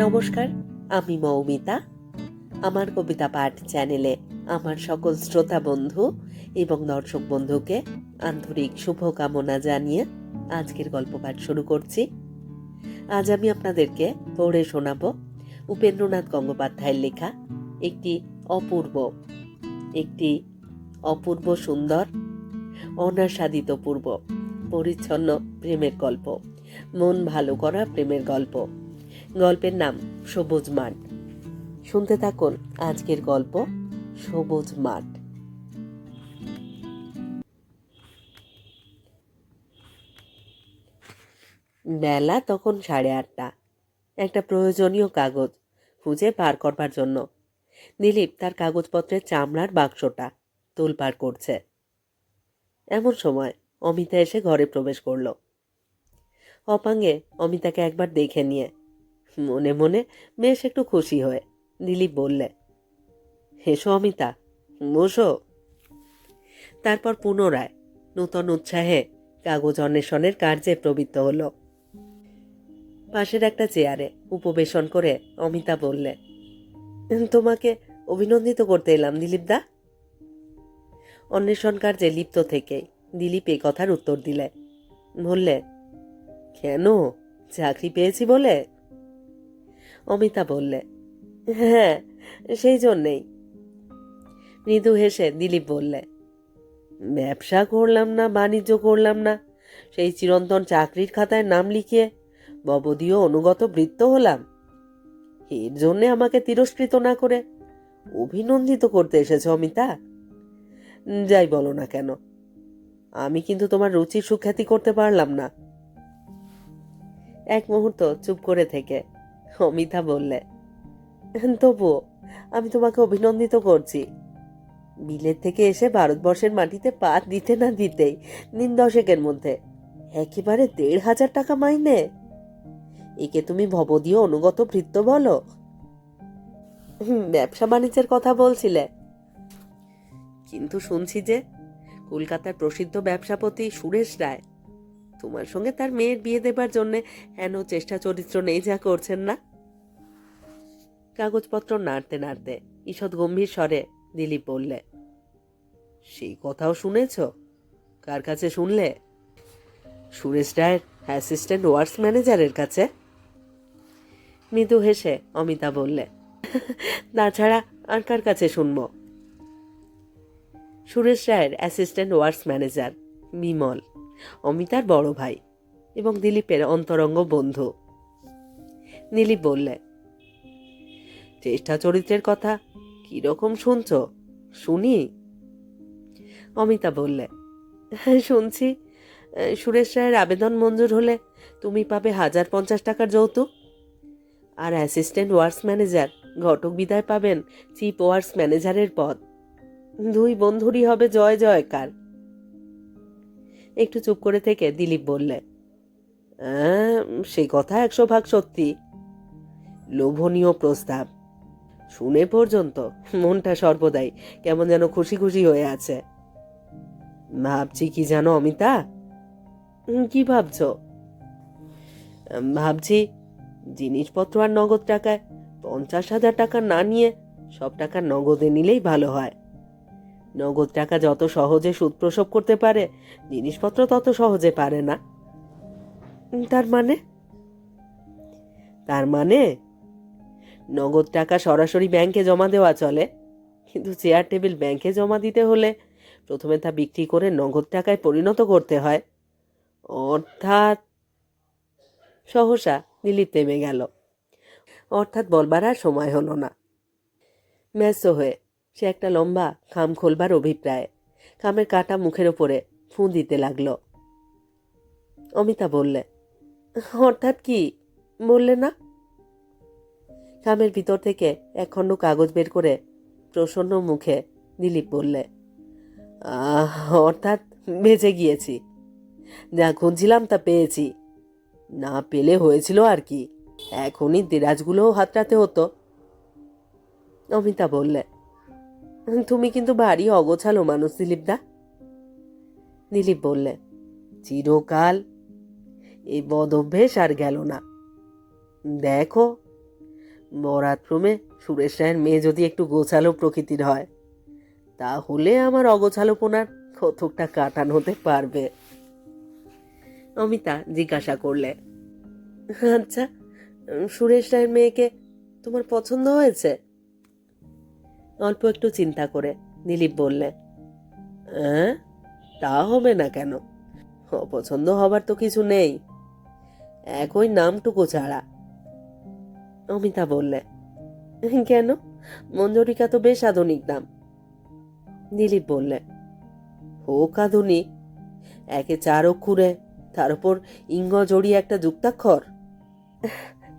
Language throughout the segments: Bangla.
নমস্কার, আমি মৌমিতা। আমার কবিতা পাঠ চ্যানেলে আমার সকল শ্রোতা বন্ধু এবং দর্শক বন্ধুকে আন্তরিক শুভকামনা জানিয়ে আজকের গল্প পাঠ শুরু করছি। আজ আমি আপনাদেরকে পড়ে শোনাব উপেন্দ্রনাথ গঙ্গোপাধ্যায়ের লেখা একটি অপূর্ব একটি অপূর্ব সুন্দর অনাসাদিত পূর্ব, পরিচ্ছন্ন প্রেমের গল্প, মন ভালো করা প্রেমের গল্প। গল্পের নাম সবুজ মাঠ। শুনতে থাকুন আজকের গল্প সবুজ মাঠ। বেলা তখন সাড়ে আটটা। একটা প্রয়োজনীয় কাগজ খুঁজে পার করবার জন্য। দিলীপ তার কাগজপত্রের চামড়ার বাক্সটা তোলপাড় করছে। এমন সময় অমিতা এসে ঘরে প্রবেশ করল। অপাঙ্গে অমিতাকে একবার দেখে নিয়ে মনে মনে বেশ একটু খুশি হয়ে। দিলীপ বললে হেসো অমিতা বসো। তারপর পুনরায় নূতন উৎসাহে কাগজ অন্বেষণের কার্যে প্রবৃত্ত হলো। পাশের একটা চেয়ারে উপবেশন করে অমিতা বললে, তোমাকে অভিনন্দিত করতে এলাম, দিলীপ দা। অন্বেষণ কার্যে লিপ্ত থেকেই দিলীপ এ কথার উত্তর দিলে, বললে, কেন? চাকরি পেয়েছি বলে? অমিতা বললে হ্যাঁ সেই জন্যেই। মৃদু হেসে দিলীপ বললে, ব্যবসা করলাম না, বাণিজ্য করলাম না। সেই চিরন্তন চাকরির খাতায় নাম লিখিয়ে ববদীয় অনুগত বৃত্ত হলাম। এর জন্যে আমাকে তিরস্কৃত না করে অভিনন্দিত করতে এসেছে অমিতা। যাই বলো না কেন, আমি কিন্তু তোমার রুচির সুখ্যাতি করতে পারলাম না। এক মুহূর্ত চুপ করে থেকে অমিতা বললে। তবুও আমি তোমাকে অভিনন্দিত করছি। বিলেত থেকে এসে ভারতবর্ষের মাটিতে পা দিতে না দিতেই দিন দশেকের মধ্যে একেবারে দেড় হাজার টাকা মাইনে। একে তুমি ভবদীয় অনুগত ভৃত্য বলো। ব্যবসা বাণিজ্যের কথা বলছিলে। কিন্তু শুনছি যে কলকাতার প্রসিদ্ধ ব্যবসাপতি সুরেশ রায় তোমার সঙ্গে তার মেয়ের বিয়ে দেবার জন্যে হেন চেষ্টা চরিত্র নেই যা করছেন না। কাগজপত্র নাড়তে নাড়তে ঈষৎ গম্ভীর স্বরে দিলীপ বললে, সেই কথাও শুনেছ? কার কাছে শুনলে? সুরেশ রায়ের অ্যাসিস্ট্যান্ট ওয়ার্কস ম্যানেজারের কাছে। মৃদু হেসে অমিতা বললে, তাছাড়া আর কার কাছে শুনব? সুরেশ রায়ের অ্যাসিস্ট্যান্ট ওয়ার্কস ম্যানেজার বিমল, অমিতার বড় ভাই এবং দিলীপের অন্তরঙ্গ বন্ধু। দিলীপ বললে চেষ্টা চরিত্রের কথা কীরকম শুনছ? শুনি। অমিতা বললে "হ্যাঁ, শুনছি। সুরেশ রায়ের আবেদন মঞ্জুর হলে তুমি পাবে হাজার পঞ্চাশ টাকার যৌতুক। আর অ্যাসিস্ট্যান্ট ওয়ার্স ম্যানেজার ঘটক বিদায় পাবেন চিফ ওয়ার্স ম্যানেজারের পদ। দুই বন্ধুরই হবে জয় জয়কার। একটু চুপ করে থেকে দিলীপ বললে "আহ, সে কথা একশো ভাগ সত্যি। লোভনীয় প্রস্তাব। শুনে পর্যন্ত মনটা সর্বদাই কেমন যেন খুশি খুশি হয়ে আছে। ভাবছি কি জানো অমিতা? "উম, কি ভাবছ? ভাবছি জিনিসপত্র আর নগদ টাকায় পঞ্চাশ হাজার টাকা না নিয়ে সব টাকা নগদে নিলেই ভালো হয়। নগদ টাকা যত সহজে সুদ প্রসব করতে পারে জিনিসপত্র তত সহজে পারে না। তার মানে? তার মানে নগদ টাকা সরাসরি ব্যাংকে জমা দেওয়া চলে। কিন্তু চেয়ার টেবিল ব্যাংকে জমা দিতে হলে প্রথমে তা বিক্রি করে নগদ টাকায় পরিণত করতে হয়। অর্থাৎ সহসা দিলীপ থেমে গেল। অর্থাৎ বলবার আর সময় হলো না। ব্যস্ত হয়ে সে একটা লম্বা খাম খোলবার অভিপ্রায়, খামের কাটা মুখের ওপরে ফুঁ দিতে লাগল। অমিতা বললে, অর্থাৎ কি? বললে না? খামের ভিতর থেকে একখণ্ড কাগজ বের করে প্রসন্ন মুখে দিলীপ বললে "আহ, অর্থাৎ বেঁচে গিয়েছি। যা খুঁজছিলাম তা পেয়েছি। না পেলে হয়েছিল আর কি। এখনই দেরাজগুলোও হাতড়াতে হতো। অমিতা বললে তুমি কিন্তু ভারী অগোছালো মানুষ দিলীপ দা দিলীপ বললে চিরকাল এই বদ অভ্যেস আর গেল না। দেখো বরাতক্রমে সুরেশ রায়ের মেয়ে যদি একটু গোছালো প্রকৃতির হয়, তাহলে আমার অগোছালোপনার কতকটা কাটান হতে পারবে। অমিতা জিজ্ঞাসা করলে আচ্ছা সুরেশ রায়ের মেয়েকে তোমার পছন্দ হয়েছে? অল্প একটু চিন্তা করে দিলীপ বললে হ্যাঁ তা হবে না কেন? অপছন্দ হবার তো কিছু নেই। একই নামটুকু ছাড়া অমিতা বললে, কেন? মঞ্জরিকা তো বেশ আধুনিক নাম। দিলীপ বললে, হোক আধুনিক, একে চার অক্ষরে, তার উপর ইঙ্গ জড়িয়ে একটা যুক্তাক্ষর।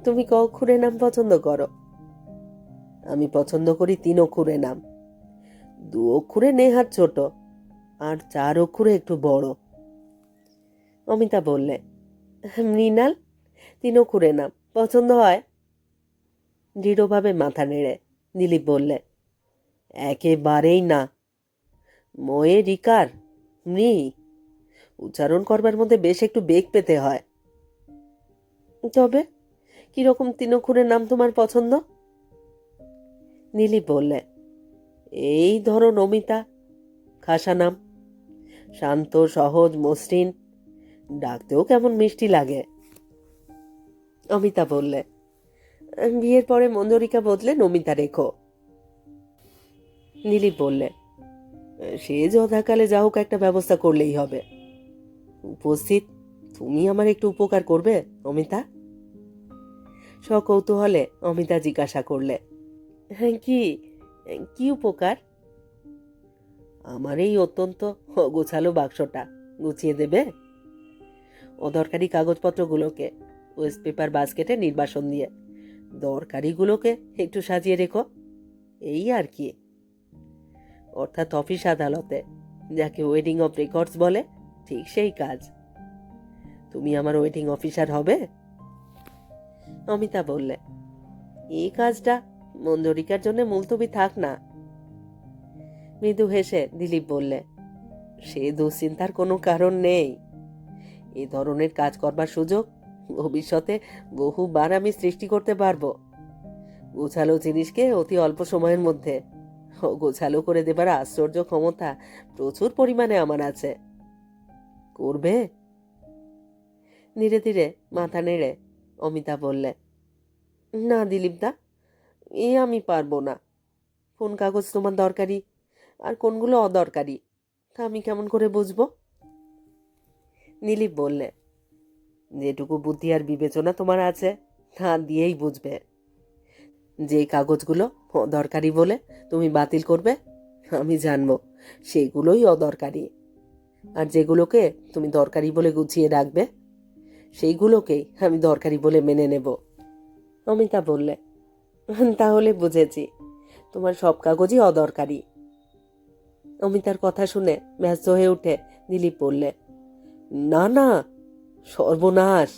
তুমি ক অক্ষরে নাম পছন্দ করো? আমি পছন্দ করি তিন অক্ষরে নাম। দু অক্ষরে নেহার ছোট, আর চার অক্ষরে একটু বড়। অমিতা বললে, মৃণাল, তিন অক্ষরে নাম পছন্দ হয়? দৃঢ়ভাবে মাথা নেড়ে দিলীপ বললে, একেবারেই না। ময়ে রিকার মৃ উচ্চারণ করবার মধ্যে বেশ একটু বেগ পেতে হয়। তবে কীরকম তিন অক্ষরের নাম তোমার পছন্দ? নীলি বললে, এই ধরো নমিতা, খাসা নাম। শান্ত, সহজ, মসৃণ। ডাকতেও কেমন মিষ্টি লাগে। অমিতা বললে বিয়ের পরে মঞ্জরিকা বদলে নমিতা রেখো। নীলিপ বললে, সে যথাকালে যা হোক একটা ব্যবস্থা করলেই হবে। উপস্থিত, তুমি আমার একটু উপকার করবে অমিতা সকৌতূহলে অমিতা জিজ্ঞাসা করলে হ্যাঁ কি কি উপকার? আমার এই অত্যন্ত গোছালো বাক্সটা গুছিয়ে দেবে? অদরকারি কাগজপত্রগুলোকে ওয়েস্ট পেপার বাস্কেটে নির্বাসন দিয়ে দরকারিগুলোকে একটু সাজিয়ে রেখো। এই আর কি। অর্থাৎ অফিস আদালতে, যাকে ওয়েডিং অফ রেকর্ডস বলে, ঠিক সেই কাজ। তুমি আমার ওয়েডিং অফিসার হবে? অমিতা বললে, এই কাজটা মঞ্জরিকার জন্য মুলতবি থাক না। মৃদু হেসে দিলীপ বললে, সে দুশ্চিন্তার কোনো কারণ নেই। এ ধরনের কাজ করবার সুযোগ ভবিষ্যতে বহুবার আমি সৃষ্টি করতে পারব। গোছালো জিনিসকে অতি অল্প সময়ের মধ্যে। গোছালো করে দেবার আশ্চর্য ক্ষমতা প্রচুর পরিমাণে আমার আছে। করবে? ধীরে ধীরে, মাথা নেড়ে অমিতা বললে, না, দিলীপদা, এ আমি পারব না। কোন কাগজ তোমার দরকারি? আর কোনগুলো অদরকারি? তা আমি কেমন করে বুঝব? নীলিপ বললে যেটুকু বুদ্ধি আর বিবেচনা তোমার আছে, তা দিয়েই বুঝবে। যে কাগজগুলো অদরকারি বলে তুমি বাতিল করবে, আমি জানব, সেগুলোই অদরকারি। আর যেগুলোকে তুমি দরকারি বলে গুছিয়ে রাখবে, সেইগুলোকেই আমি দরকারি বলে মেনে নেব। অমিতা বললে, তাহলে বুঝেছি, তোমার সব কাগজই অদরকারি। অমিতার কথা শুনে ব্যস্ত হয়ে উঠে দিলীপ বললে, না না সর্বনাশ।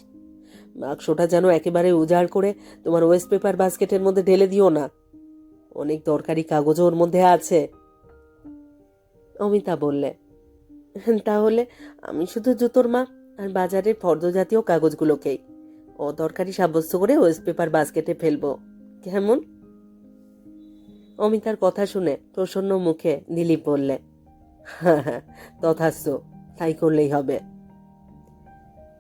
বাক্সটা যেন একেবারে উজাড় করে তোমার ওয়েস্ট পেপার বাস্কেটের মধ্যে ঢেলে দিও না। অনেক দরকারি কাগজও ওর মধ্যে আছে। অমিতা বললে, তাহলে আমি শুধু জুতোর মা আর বাজারের ফর্দ জাতীয় কাগজগুলোকেই অদরকারি সাব্যস্ত করে ওয়েস্ট পেপার বাস্কেটে ফেলব। কেমন? অমিতার কথা শুনে প্রসন্ন মুখে দিলীপ বললে হ্যাঁ হ্যাঁ তথাস্ত, তাই করলেই হবে।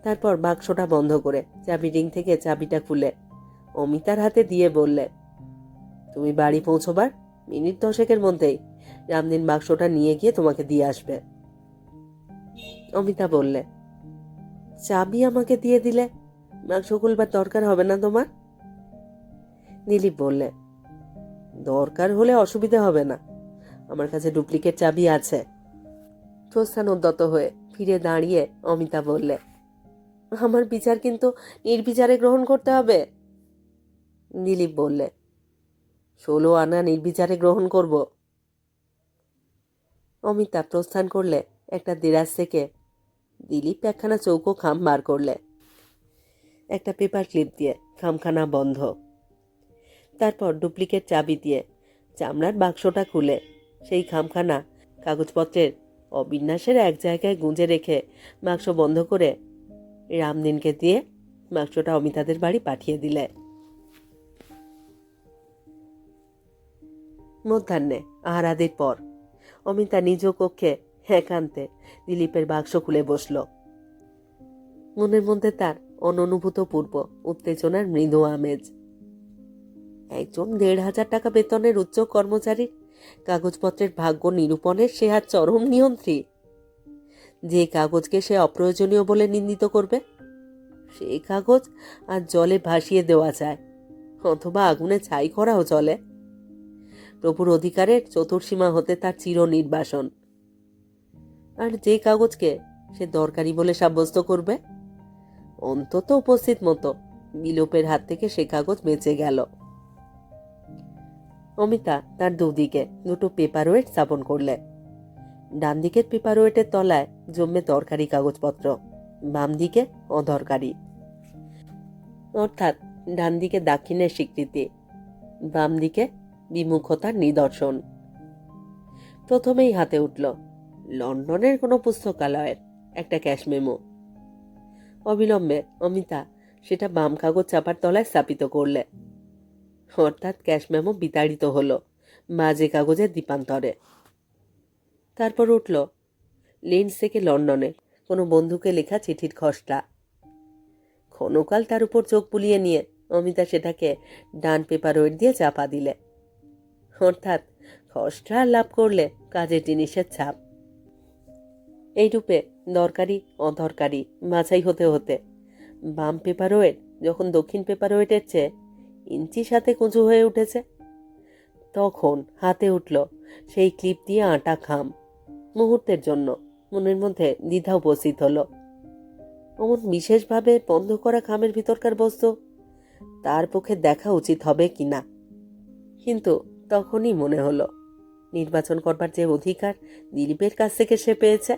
তারপর বাক্সটা বন্ধ করে চাবি রিং থেকে চাবিটা খুলে। অমিতার হাতে দিয়ে বললে, তুমি বাড়ি পৌঁছবার? মিনিট দশেকের মধ্যেই রামদিন বাক্সটা নিয়ে গিয়ে তোমাকে দিয়ে আসবে। অমিতা বললে, চাবি আমাকে দিয়ে দিলে? বাক্স খুলবার দরকার হবে না তোমার? দিলীপ বললে, দরকার হলে অসুবিধা হবে না। আমার কাছে ডুপ্লিকেট চাবি আছে। প্রস্থান উদ্যত হয়ে ফিরে দাঁড়িয়ে অমিতা বললে আমার বিচার কিন্তু নির্বিচারে গ্রহণ করতে হবে। দিলীপ বললে, ষোলো আনা নির্বিচারে গ্রহণ করব। অমিতা প্রস্থান করলে, একটা দেরাজ থেকে দিলীপ একখানা চৌকো খাম বার করলে। একটা পেপার ক্লিপ দিয়ে খামখানা বন্ধ। তারপর ডুপ্লিকেট চাবি দিয়ে চামড়ার বাক্সটা খুলে সেই খামখানা কাগজপত্রের অবিন্যাসের এক জায়গায় গুঁজে রেখে বাক্স বন্ধ করে রামদিনকে দিয়ে বাক্সটা অমিতাদের বাড়ি পাঠিয়ে দিলে। মধ্যাহ্নে, আহারাদির পর, অমিতা নিজ কক্ষে একান্তে দিলীপের বাক্স খুলে বসল। মনের মধ্যে তার অননুভূত পূর্ব উত্তেজনার মৃদু আমেজ। একজন দেড় হাজার টাকা বেতনের উচ্চ কর্মচারীর কাগজপত্রের ভাগ্য নিরূপণের সে আর চরম নিয়ন্ত্রী। যে কাগজকে সে অপ্রয়োজনীয় বলে নিন্দিত করবে সেই কাগজ আর জলে ভাসিয়ে দেওয়া যায়, অথবা আগুনে ছাই করাও চলে। প্রভুর অধিকারের চতুর্সীমা হতে তার চির নির্বাসন আর যে কাগজকে সে দরকারি বলে সাব্যস্ত করবে, অন্তত উপস্থিত মতো বিলোপের হাত থেকে সে কাগজ বেঁচে গেল। অমিতা তার দুদিকে দুটো পেপার ওয়েট স্থাপন করলে। ডান দিকের পেপার ওয়েটের তলায় জমবে দরকারি কাগজপত্র বাম দিকে অদরকারি অর্থাৎ ডান দিকে দাক্ষিণের স্বীকৃতি বাম দিকে বিমুখতার নিদর্শন। প্রথমেই হাতে উঠল লন্ডনের কোনো পুস্তকালয়ের একটা ক্যাশ মেমো। অবিলম্বে অমিতা সেটা বাম কাগজ চাপার তলায় স্থাপিত করলে। অর্থাৎ ক্যাশ মেমো বিতাড়িত হলো মাঝে কাগজের দীপান্তরে। তারপর উঠল লিন্স থেকে লন্ডনে, কোনো বন্ধুকে লেখা চিঠির খসড়া। ক্ষণকাল তার উপর চোখ বুলিয়ে নিয়ে অমিতা সেটাকে ডান পেপার ওয়েট দিয়ে চাপা দিলে। অর্থাৎ খসড়া লাভ করলে কাজের জিনিসের ছাপ। এই রূপে দরকারি, অদরকারি, বাছাই হতে হতে বাম পেপার ওয়েট, যখন দক্ষিণ পেপার ওয়েটের চেয়ে ইঞ্চি সাথে কুঁচু হয়ে উঠেছে, তখন হাতে উঠল সেই ক্লিপ দিয়ে আটা খাম। মুহূর্তের জন্য মনের মধ্যে দ্বিধা উপস্থিত হলো। অমন বিশেষভাবে বন্ধ করা খামের ভিতরকার বস্তু তার পক্ষে দেখা উচিত হবে কি না। কিন্তু তখনই মনে হলো, নির্বাচন করবার যে অধিকার দিলীপের কাছ থেকে সে পেয়েছে,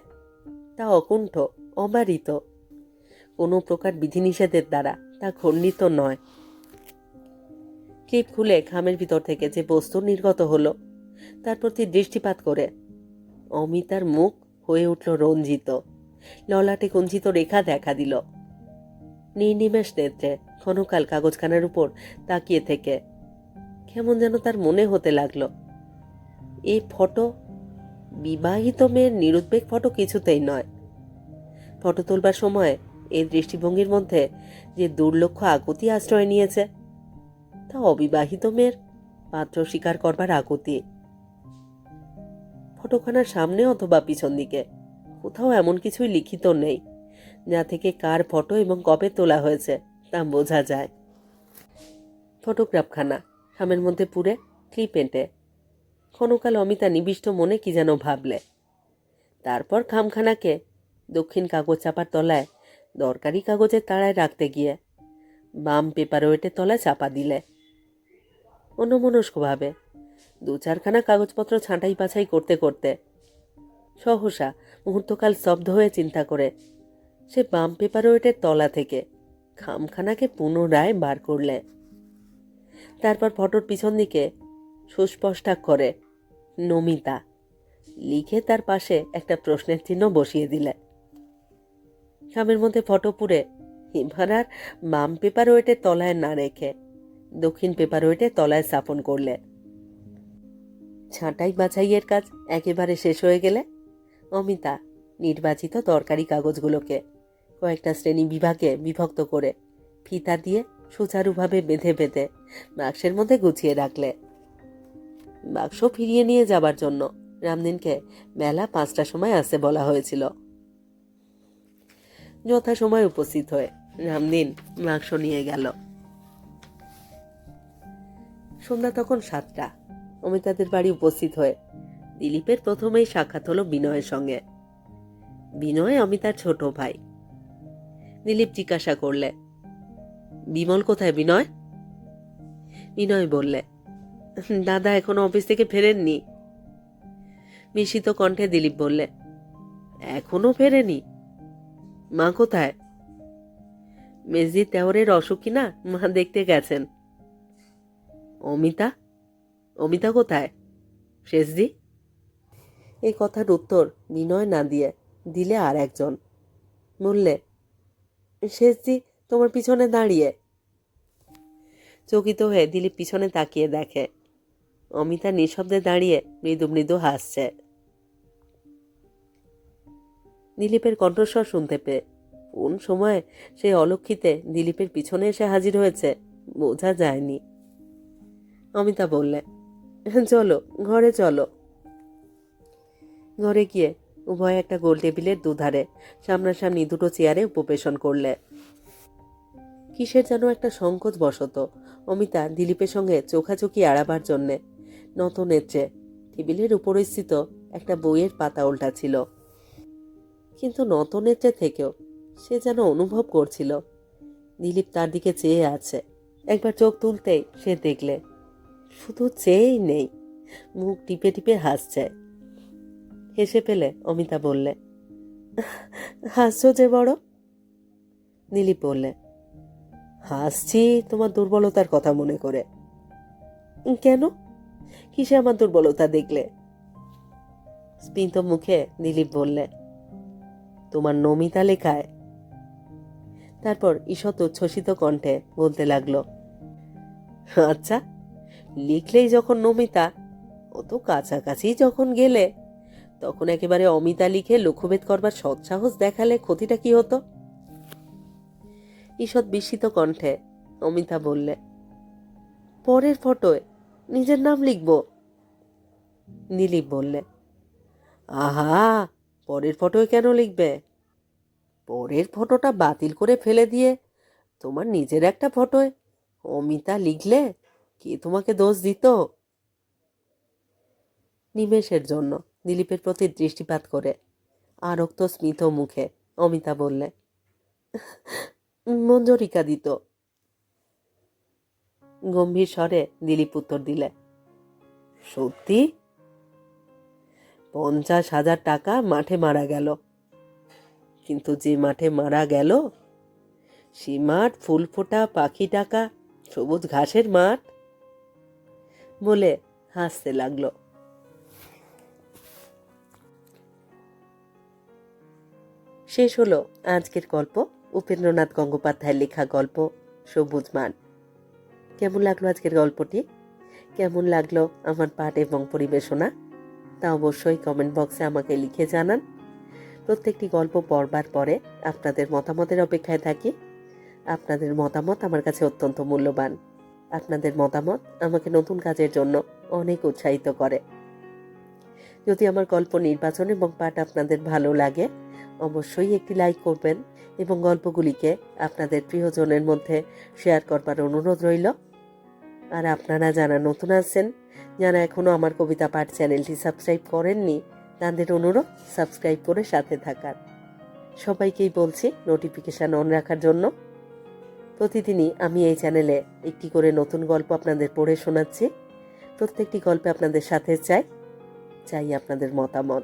তা অকুণ্ঠ, অবারিত। কোনো প্রকার বিধিনিষেধের দ্বারা তা খণ্ডিত নয়। ক্লিপ খুলে খামের ভিতর থেকে যে বস্তু নির্গত হলো, তার প্রতি দৃষ্টিপাত করে অমিতার মুখ হয়ে উঠল রঞ্জিত। ললাটে কুঞ্চিত রেখা দেখা দিল। নির্নিমেষ নেত্রে ক্ষণকাল কাগজখানার উপর তাকিয়ে থেকে। কেমন যেন তার মনে হতে লাগল। এই ফটো, বিবাহিত মেয়ের নিরুদ্বেগ ফটো কিছুতেই নয়। ফটো তোলবার সময় এই দৃষ্টিভঙ্গির মধ্যে যে দুর্লক্ষ আকুতি আশ্রয় নিয়েছে, তা অবিবাহিত মেয়ের পাত্র স্বীকার করবার আকুতি। ফটোখানার সামনে অথবা পিছন দিকে। কোথাও এমন কিছুই লিখিত নেই, যা থেকে কার ফটো এবং কবে তোলা হয়েছে, তা বোঝা যায়। ফটোগ্রাফখানা, খামের মধ্যে পুরে ক্লিপ এঁটে। ক্ষণকাল অমিতা নিবিষ্ট মনে কি যেন ভাবলে। তারপর খামখানাকে দক্ষিণ কাগজ চাপার তলায়, দরকারি কাগজের তাড়ায় রাখতে গিয়ে, বাম পেপার ওয়েটের তলায় চাপা দিলে। অন্যমনস্কভাবে দু চারখানা কাগজপত্র ছাঁটাই বাছাই করতে করতে। সহসা মুহূর্তকাল স্তব্ধ হয়ে চিন্তা করে। সে বাম পেপার ওয়েটের তলা থেকে খামখানাকে পুনরায় বার করলে। তারপর ফটোর পিছন দিকে সুস্পষ্টাক্ষরে নমিতা লিখে তার পাশে একটা প্রশ্নের চিহ্ন বসিয়ে দিলে। খামের মধ্যে ফটো পুরে এবার আর বাম পেপার ওয়েটের তলায় না রেখে দক্ষিণ পেপার ওয়েটের তলায় স্থাপন করলে। ছাঁটাই বাছাইয়ের কাজ একেবারে শেষ হয়ে গেলে? অমিতা, নির্বাচিত দরকারি কাগজগুলোকে, কয়েকটা শ্রেণি বিভাগে বিভক্ত করে, ফিতা দিয়ে সুচারুভাবে বেঁধে বেঁধে বাক্সের মধ্যে গুছিয়ে রাখলে। বাক্স ফিরিয়ে নিয়ে যাবার জন্য রামদিনকে বেলা পাঁচটার সময় আসতে বলা হয়েছিল। যথাসময় উপস্থিত হয়ে রামদিন বাক্স নিয়ে গেল। সন্ধ্যা তখন সাতটা। অমিতাদের বাড়ি উপস্থিত হয়ে। দিলীপের প্রথমেই সাক্ষাৎ হলো বিনয়ের সঙ্গে। বিনয় অমিতার ছোট ভাই। দিলীপ জিজ্ঞাসা করলে, বিমল কোথায় বিনয়? বিনয় বললে, দাদা এখনও অফিস থেকে ফেরেননি। মিশিত কণ্ঠে দিলীপ বললে, এখনও ফেরেনি? মা কোথায়? মেজদি তেওরের অসুখ কিনা মা দেখতে গেছেন। অমিতা অমিতা কোথায়? শেষদি এই কথার উত্তর বিনয় না দিয়ে দিলে আর একজন। বললে শেষদি তোমার পিছনে দাঁড়িয়ে। চকিত হয়ে দিলীপ পিছনে তাকিয়ে দেখে। অমিতা নিঃশব্দে দাঁড়িয়ে মৃদু মৃদু হাসছে। দিলীপের কণ্ঠস্বর শুনতে পেয়ে, কোন সময় সেই অলক্ষিতে দিলীপের পিছনে এসে হাজির হয়েছে, বোঝা যায়নি। অমিতা বললে চলো, ঘরে চলো। ঘরে গিয়ে উভয় একটা গোল টেবিলের দুধারে সামনাসামনি দুটো চেয়ারে উপবেশন করলে। কিসের যেন একটা সংকোচ বশত অমিতা দিলীপের সঙ্গে চোখাচোখি আড়াবার জন্যে নত নেচে টেবিলের উপরে স্থিত একটা বইয়ের পাতা উল্টা ছিল। কিন্তু নত নেচে থেকেও সে যেন অনুভব করছিল। দিলীপ তার দিকে চেয়ে আছে। একবার চোখ তুলতেই সে দেখলে শুধু চেয়েই নেই। মুখ টিপে টিপে হাসছে। হেসে পেলে অমিতা বললে, হাসছো যে বড়? দিলীপ বললে, হাসছি তোমার দুর্বলতার কথা মনে করে। কেন? কিসে আমার দুর্বলতা দেখলে? স্মিত মুখে দিলীপ বললে, তোমার নমিতা লেখায়। তারপর ঈষৎ উচ্ছ্বসিত কণ্ঠে বলতে লাগল আচ্ছা লিখলেই যখন নমিতা অত কাছাকাছি যখন গেলে, তখন একেবারে অমিতা লিখে লক্ষ্যভেদ করবার সৎসাহস দেখালে ক্ষতিটা কি হতো? ঈষৎ বিস্মিত কণ্ঠে অমিতা বললে, পরের ফটোয় নিজের নাম লিখব। দিলীপ বললে, আহা, পরের ফটোয় কেন লিখবে? পরের ফটোটা বাতিল করে ফেলে দিয়ে তোমার নিজের একটা ফটোয় অমিতা লিখলে কি তোমাকে দোষ দিত? নিমেষের জন্য দিলীপের প্রতি দৃষ্টিপাত করে। আরক্ত স্মিত মুখে অমিতা বললে, মঞ্জরিকা দিত। গম্ভীর স্বরে দিলীপ উত্তর দিলে, সত্যি? পঞ্চাশ হাজার টাকা মাঠে মারা গেল। কিন্তু যে মাঠে মারা গেল, সে মাঠ ফুল ফোটা, পাখি টাকা সবুজ ঘাসের মাঠ। বলে হাসতে লাগল। শেষ হলো আজকের গল্প। উপেন্দ্রনাথ গঙ্গোপাধ্যায়ের লেখা গল্প, সবুজ মান। কেমন লাগল আজকের গল্পটি? কেমন লাগল আমার পাঠ এবং পরিবেশনা? তা অবশ্যই কমেন্ট বক্সে আমাকে লিখে জানান। প্রত্যেকটি গল্প পড়বার পরে আপনাদের মতামতের অপেক্ষায় থাকি। আপনাদের মতামত আমার কাছে অত্যন্ত মূল্যবান। আপনাদের মতামত আমাকে নতুন কাজের জন্য অনেক উৎসাহিত করে। যদি আমার গল্প নির্বাচন এবং পাঠ আপনাদের ভালো লাগে, অবশ্যই একটি লাইক করবেন এবং গল্পগুলিকে আপনাদের প্রিয়জনের মধ্যে শেয়ার করবার অনুরোধ রইল। আর আপনারা যারা নতুন আছেন, যারা এখনও আমার কবিতা পাঠ চ্যানেলটি সাবস্ক্রাইব করেননি, তাদের অনুরোধ সাবস্ক্রাইব করে সাথে থাকার। সবাইকেই বলছি নোটিফিকেশান অন রাখার জন্য প্রতিদিনই আমি এই চ্যানেলে একটি করে নতুন গল্প আপনাদের পড়ে শোনাচ্ছি। প্রত্যেকটি গল্পে আপনাদের সাথে চাই চাই আপনাদের মতামত।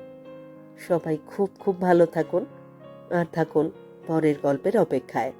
সবাই খুব খুব ভালো থাকুন, আর থাকুন পরের গল্পের অপেক্ষায়।